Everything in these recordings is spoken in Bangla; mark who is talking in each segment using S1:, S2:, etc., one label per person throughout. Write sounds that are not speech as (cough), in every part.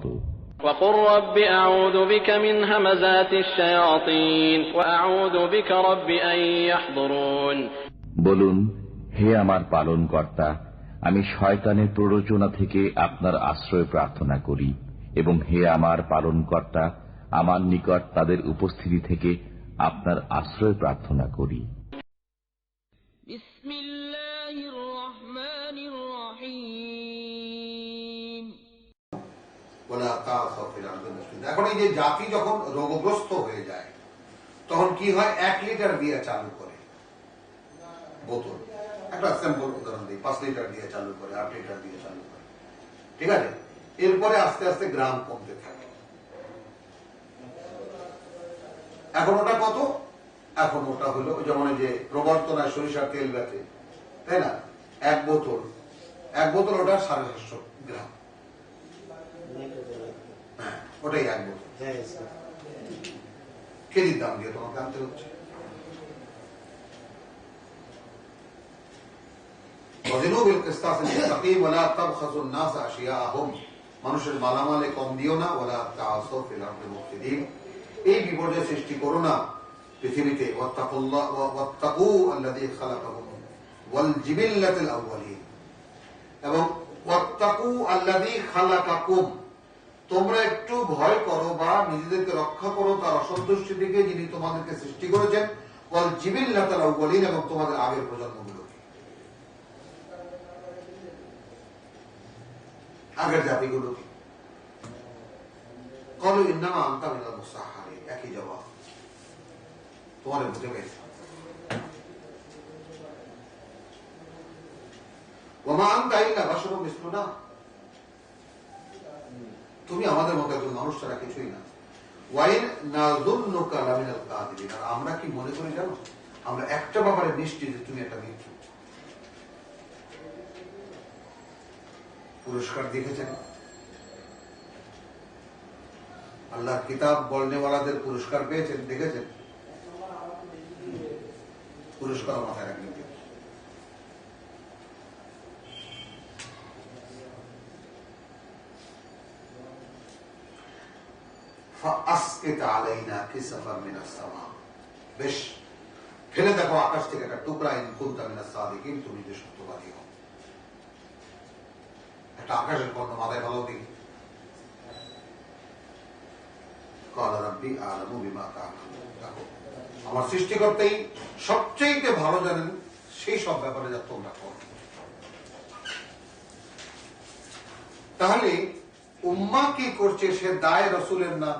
S1: বলো
S2: وقل رب أعوذ بك من همزات الشياطين وأعوذ بك رب أن يحضرون
S1: বলুন হে আমার পালন কর্তা আমি শয়তানের প্ররোচনা থেকে আপনার আশ্রয় প্রার্থনা করি এবং হে আমার পালন কর্তা আমার নিকট তাদের উপস্থিতি থেকে আপনার আশ্রয় প্রার্থনা করি
S3: এখন এই যে জাতি যখন রোগগ্রস্ত হয়ে যায়, তখন কি হয়? এক লিটার দিয়ে চালু করে। বোতল। একটা স্যাম্পল উদাহরণ দিই, পাঁচ লিটার দিয়ে চালু করে, আট লিটার দিয়ে চালু করে। ঠিক আছে? এরপরে আস্তে আস্তে গ্রাম কমতে থাকে। এখন ওটা কত? এখন ওটা হলো যেমন যে প্রবর্তনায় সরিষার তেল বেচে, তাই না? এক বোতল। এক বোতল ওটা সাড়ে সাতশো গ্রাম। ওটাই এক বোতল কেজির দাম দিয়ে তোমাকে আনতে হচ্ছে وزنوا بالقسطاس المستقيم ولا تبخسوا الناس اشياءهم মানুষের মালামালে কম দিও না ওলা তাআসাউ ফিল আরদি মুফসিদিন এই বিপর্যয় সৃষ্টি করো না পৃথিবীতে ওয়াত্তাকুল্লাহ ওয়াত্তাকু আল্লাযী খালাকাকুম ওয়াল জিবিল্লাতিল আউয়ালিন এবং ওয়াত্তাকু আল্লাযী খালাকাকুম তোমরা একটু ভয় করো বা নিজেদেরকে রক্ষা করো, তার অসন্তুষ্টি থেকে যিনি তোমাদেরকে সৃষ্টি করেছেন। ওয়াল জিবিল্লাতাল আউয়ালিন এবং তোমাদের আগের প্রজন্মগুলোকে আগের জাতিগুলোকে কলু আনতা মিনাল মুসাহারি একই জবাব। তোমাদের বুঝে পেয়েছে? ওমা আনতা ইল্লা বাশারুম মিসলুনা। তুমি আমাদের মতো একজন মানুষ ছাড়া কিছুই না। আমরা কি মনে করি জানো? আমরা একটা ব্যাপারে নিশ্চিত যে তুমি একটা মিথ্যু। পুরস্কার দেখেছেন? আল্লাহর কিতাব বলনেওয়ালাদের পুরস্কার পেয়েছেন, দেখেছেন? পুরস্কার মাথায় কিন্তু। فأسقط علينا كسفا من السماء বেশ ফেলে দেখো আকাশ থেকে একটা টুকরা ইন কুনতা মিনাস সাদিকিন তুমি যে সত্যবাদী হও একটা আকাশের কর্ণ মাথায় ভালো দেখি قال ربي أعلم بما تعملون দেখো আমার সৃষ্টিকর্তাই সবচেয়ে ভালো জানেন সেই সব ব্যাপারে যা তোমরা করো তাহলে উম্মা কি করছে সে দায় রসুলের না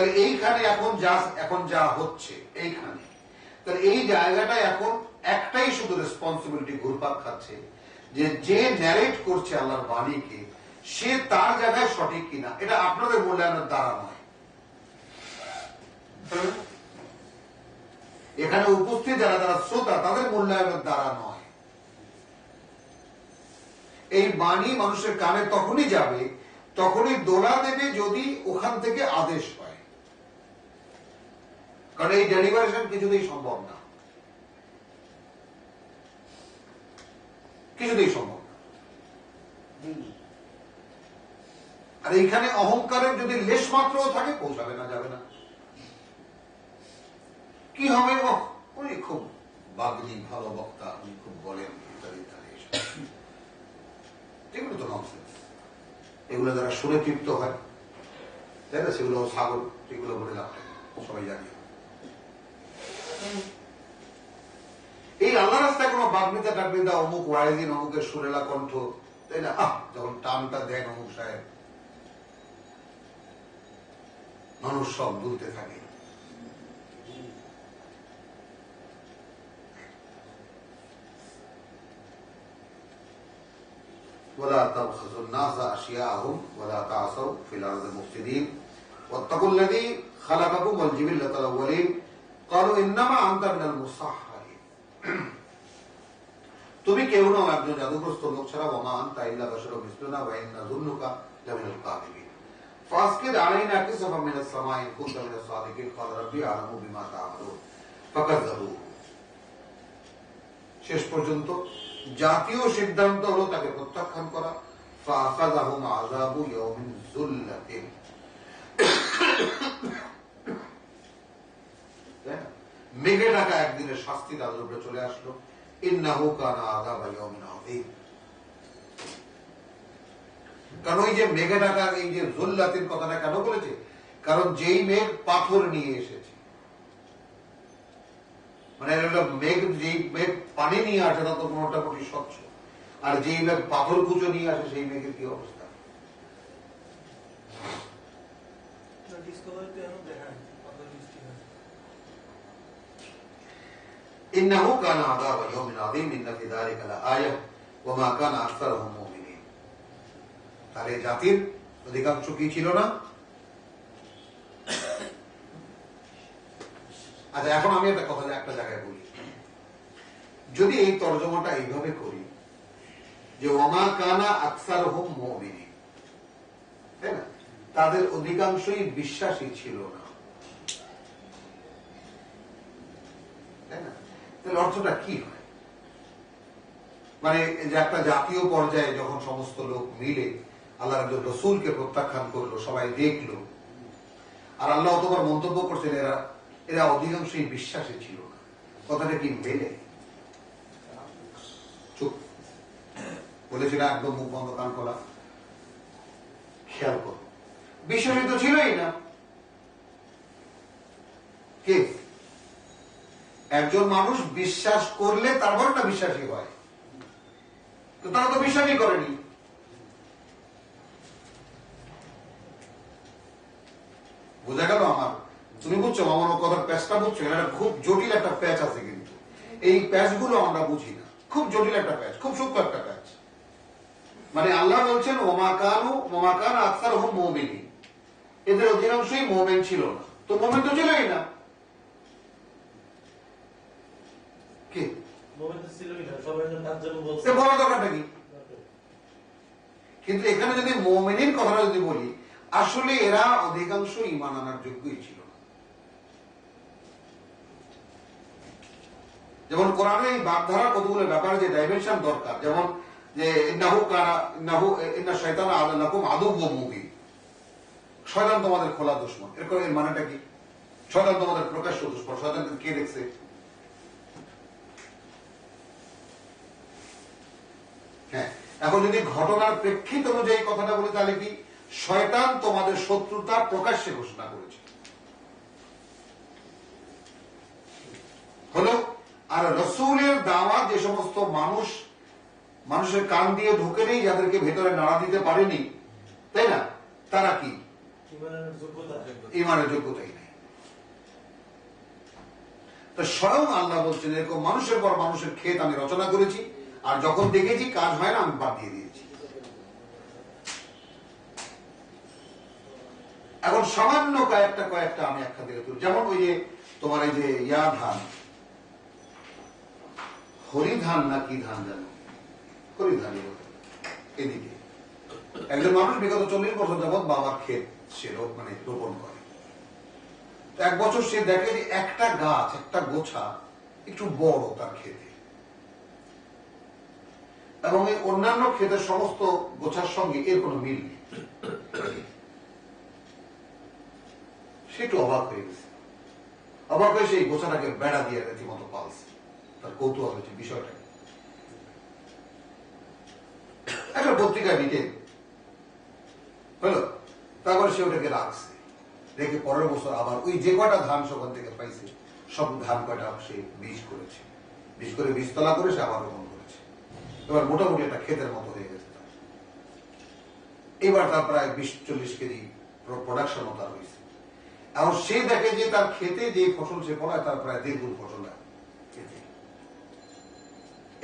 S3: তাহলে এইখানে এখন যা এখন যা হচ্ছে, এইখানে। তাহলে এই জায়গাটা এখন একটাই শুধু রেসপন্সিবিলিটি ঘুরপাক খাচ্ছে, যে যে ন্যারেট করছে আল্লাহর বাণীকে, সে তার জায়গায় সঠিক কিনা, এটা আপনাদের মূল্যায়নের দ্বারা নয়। এখানে উপস্থিত যারা যারা শ্রোতা, তাদের মূল্যায়নের দ্বারা নয়। এই বাণী মানুষের কানে তখনই যাবে, তখনই দোলা দেবে যদি ওখান থেকে আদেশ হয়। কারণ এই ডেলিভারেশন কিছুতেই সম্ভব না। কিছুতেই সম্ভব না। আর এইখানে অহংকারের যদি লেশ মাত্রও থাকে পৌঁছাবে না যাবে না। কি হবে? ও উনি খুব বাগনি ভালো বক্তা উনি খুব বলেন ইত্যাদি ইত্যাদি এগুলো তো ননসেন্স এগুলো যারা শুনে তৃপ্ত হয় তাই না? সেগুলো সাগর এগুলো বলে লাভ সবাই জানি। আল্লাহ রাস্তায় কোনো বাগ্মিতা টাগ্মিতা অমুক ওয়াইদিন অমুকের সুরেলা কণ্ঠ তাই না আহ যখন টানটা দেন অমুক সাহেব মানুষ সব দুলতে থাকে ولا تبخسوا الناس أشياءهم ولا تعصوا في الأرض مفسدين واتقوا الذي خلقكم والجبلة الأولين قالوا إنما أنت من المسحرين তুমি কেউ নাও, একজন জাদুগ্রস্ত লোক ছাড়া ওমা আনতা ইল্লা মিসলুনা ওয়া ইন্না যুন্নুকা লামিনাল শেষ পর্যন্ত জাতীয় সিদ্ধান্ত হলো তাকে প্রত্যাখ্যান করা। যুল্লাতিন। (coughs) মেঘে ঢাকা একদিনের শাস্তি তাদের উপরে চলে আসলো। ইন্নাহু কানা আযাবা ইয়াউমিন আযীম কারণ ওই যে এই যে জুল্লাতিন কথাটা কেন বলেছে? কারণ যেই মেঘ পাথর নিয়ে এসেছে। মানে মেঘ, যেই মেঘ পানি নিয়ে আসে তা তো মোটামুটি স্বচ্ছ। আর যেই মেঘ পাথর কুচো নিয়ে আসে, সেই মেঘের কি অবস্থা?
S4: ডিসকভারিতে এখন দেখায় পাথর বৃষ্টি হয়
S3: কানা আযাবা ইয়াউমিন আযীম ইন্না ফি যালিকা লাআয়াহ ওয়া মা কানা আকসারুহুম মুমিনিন তাহলে জাতির অধিকাংশ কি ছিল না? আচ্ছা এখন আমি একটা কথা একটা জায়গায় বলি। যদি এই তর্জমাটা এইভাবে করি যে ওমা কানা আকসার হোম মমিনী তাই না? তাদের অধিকাংশই বিশ্বাসী ছিল না তাই না তাহলে অর্থটা কি হয়? মানে যে একটা জাতীয় পর্যায়ে যখন সমস্ত লোক মিলে আল্লাহ একজন রসুলকে প্রত্যাখ্যান করল, সবাই দেখল, আর আল্লাহ তোমার মন্তব্য করছেন, এরা এরা অধিকাংশই বিশ্বাসী ছিল কথাটা কি মেলে? চুপ। বলেছিল একদম মুখ বন্ধ, কান করা খেয়াল করো। বিশ্বাসী তো ছিলই না। কে? একজন মানুষ বিশ্বাস করলে তারপর না বিশ্বাসী হয়। তো তারা তো বিশ্বাসই করেনি। বোঝা গেল আমার। তুমি বুঝছ আমার কথার প্যাচটা বুঝছ? এটা খুব জটিল একটা প্যাচ আছে কিন্তু। এই প্যাচগুলো আমরা বুঝি না। খুব জটিল একটা প্যাচ, খুব সূক্ষ্ম একটা প্যাচ। মানে আল্লাহ বলছেন, ওমা কানু, ওমা কান আকসার হোম মোমিনী এদের অধিকাংশই মোমেন ছিল না। তো মোমেন তো ছিলই না কি বলার দরকারটা কি? কিন্তু এখানে যদি মোমেনের কথাটা যদি বলি, আসলে এরা অধিকাংশ ইমান আনার যোগ্যই ছিল যেমন কোরআনে এই কতগুলো যে ডাইমেনশন দরকার। যেমন যে ইন্না শয়তান মুবিন। শয়তান তোমাদের খোলা দুশ্মন। এরকম এর মানেটা কি? শয়তান তোমাদের প্রকাশ্য দুশ্মন। শয়তান কে দেখছে হ্যাঁ এখন যদি ঘটনার প্রেক্ষিত অনুযায়ী কথাটা বলি তাহলে কি শয়তান তোমাদের শত্রুতা প্রকাশ্যে ঘোষণা করেছে। হলো আর রসুলের দাওয়াত যে সমস্ত মানুষ মানুষের কান দিয়ে ঢুকে নেই যাদেরকে ভেতরে নাড়া দিতে পারেনি তাই না? তারা কি?
S4: ইমানের যোগ্যতা
S3: ইমানের যোগ্যতাই নেই। তো স্বয়ং আল্লাহ বলছেন এরকম মানুষের পর মানুষের ক্ষেত আমি রচনা করেছি আর যখন দেখেছি কাজ হয় না, আমি বাদ দিয়ে দিয়েছি। এখন সামান্য কয়েকটা কয়েকটা আমি একটা থেকে তুলি। যেমন ওই যে তোমার এই যে ইয়া ধান। হরি ধান না কি ধান জানো? হরি ধান এদিকে। একজন মানুষ বিগত চল্লিশ বছর যাবৎ বাবার ক্ষেত সে মানে রোপণ করে। এক বছর সে দেখে যে একটা গাছ, একটা গোছা একটু বড় তার ক্ষেতে। এবং এই অন্যান্য ক্ষেতের সমস্ত গোছার সঙ্গে এর কোনো মিল নেই। সে একটু অবাক হয়ে গেছে। অবাক হয়ে সেই গোছাটাকে বেড়া দিয়ে রীতিমতো পালছে। তার কৌতূহল হয়েছে বিষয়টা একটা পত্রিকায় লিখে হলো, তারপরে সে ওটাকে রাখছে। রেখে পরের বছর আবার ওই যে কয়টা ধান সেখান থেকে পাইছে, সব ধান কয়টা সে বীজ করেছে। বীজ করে বীজতলা করে সে আবার রোপণ এবার মোটামুটি একটা ক্ষেতের মতো হয়ে গেছে। এবার তার প্রায় বিশ চল্লিশ কেজি প্রোডাকশনও তার হয়েছে। এখন সে দেখে যে তার খেতে যে ফসল সে ফলায়, তার প্রায় দেড় গুণ ফসল হয়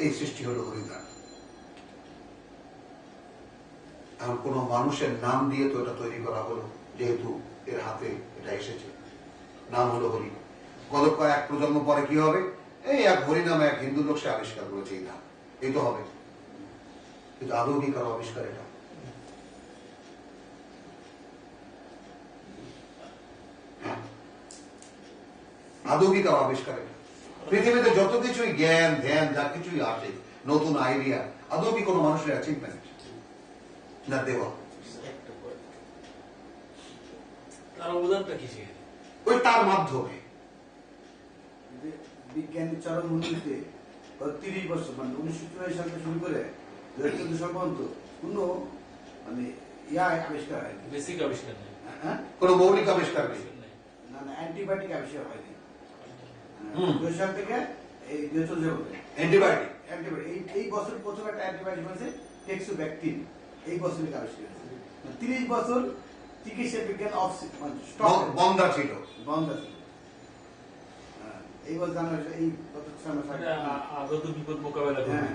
S3: এই সৃষ্টি হলো হরিধান এখন কোন মানুষের নাম দিয়ে তো এটা তৈরি করা হলো, যেহেতু এর হাতে এটা এসেছে। নাম হলো হরি। গত কয়েক প্রজন্ম পরে কি হবে? এই এক হরি নামে এক হিন্দু লোক সে আবিষ্কার করেছে এই নাম। এই তো হবে। কিন্তু আদৌ কি কারও আবিষ্কার এটা হ্যাঁ। আদৌ কি কারও আবিষ্কার এটা পৃথিবীতে যত কিছুই জ্ঞান ধ্যান যা কিছুই আসে নতুন আইডিয়া আদৌ কি কোনো মানুষের অ্যাচিভমেন্ট না দেওয়া
S4: তার অবদানটা কি সেখানে
S3: ওই তার মাধ্যমে
S5: বিজ্ঞানের চরম উন্নতিতে গত তিরিশ বছর মানে উনিশশো চুরাশি সাল থেকে শুরু করে কোনো মানে ইয়া আবিষ্কার হয়নি
S4: বেসিক আবিষ্কার নেই।
S5: হ্যাঁ?
S3: কোনো মৌলিক আবিষ্কার নেই।
S4: নেই।
S5: না না অ্যান্টিবায়োটিক আবিষ্কার হয়নি। দুই সাল থেকে এই দুই হাজার
S3: অ্যান্টিবায়োটিক।
S5: অ্যান্টিবায়োটিক। এই এই বছর প্রথম একটা অ্যান্টিবায়োটিক হয়েছে টেক্সোব্যাকটিন। এই বছর থেকে আবিষ্কার হয়েছে। তিরিশ বছর চিকিৎসা বিজ্ঞান অফ মানে
S3: বন্ধা ছিল।
S5: বন্ধ হ্যাঁ, এই বছর আমরা এই গত
S4: আগত বিপদ মোকাবেলা
S5: হ্যাঁ।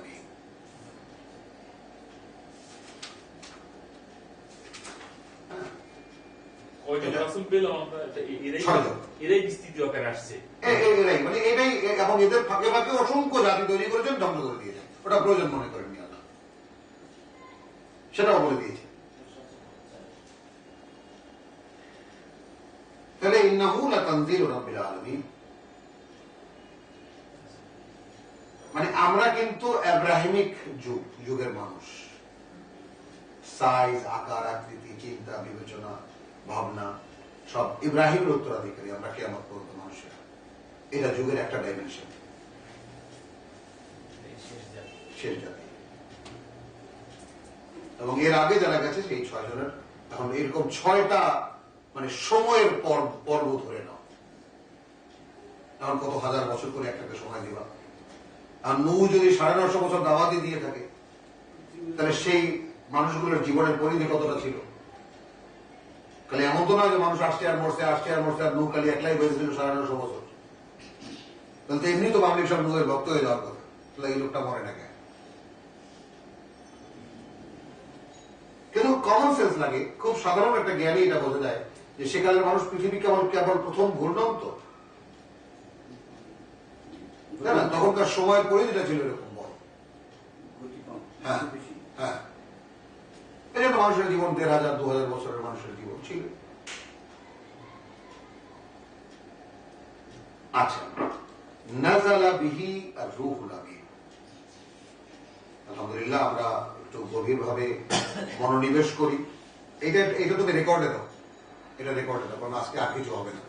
S3: মানে এটাই এবং এদের ফাঁকে ফাঁকে অসংখ্য জাতি তৈরি করেছেন ধ্বংস করে দিয়েছেন ওটা প্রয়োজন মনে করেননি আল্লাহ। সেটাও বলে দিয়েছে। তাহলে ইন্নাহু লাতানযীলু রাব্বিল আলামিন। মানে আমরা কিন্তু আব্রাহিমিক যুগ যুগের মানুষ। সাইজ আকার আকৃতি চিন্তা বিবেচনা। ভাবনা সব ইব্রাহিমের উত্তরাধিকারী আমরা কেমন পর্যন্ত মানুষের। এটা যুগের একটা ডাইমেনশন
S4: শেষ জাতি।
S3: এবং এর আগে যারা গেছে সেই ছয় জনের এখন এরকম ছয়টা মানে সময়ের পর্ব ধরে নাও। এখন কত হাজার বছর করে একটাকে সময় দিবা। আর নৌ যদি সাড়ে নশো বছর দাওয়াতি দিয়ে থাকে তাহলে সেই মানুষগুলোর জীবনের পরিধি কতটা ছিল? খালি এমন তো না যে মানুষ আসছে আর মরছে আসছে আর মরছে আর নৌ খালি একলাই বেঁচেছিল সাড়ে নশো বছর তাহলে তো এমনি তো পাবলিক সব নৌয়ের ভক্ত হয়ে যাওয়ার কথা। তাহলে এই লোকটা মরে না কেন? কিন্তু কমন সেন্স লাগে। খুব সাধারণ একটা জ্ঞানী এটা বোঝা যায় যে সেকালের মানুষ পৃথিবী কেবল কেবল প্রথম ঘূর্ণন তো। না? তখনকার সময়ের পরিধিটা ছিল এরকম বড়। হ্যাঁ হ্যাঁ। এই জন্য মানুষের জীবন, দেড় হাজার, দু হাজার বছরের মানুষের জীবন ছিল আচ্ছা নাজালা বিহি আর আলহামদুলিল্লাহ, আমরা একটু গভীরভাবে মনোনিবেশ করি। এটা এটা তুমি রেকর্ডে দাও। এটা রেকর্ডে দাও, কারণ আজকে আর কিছু হবে না।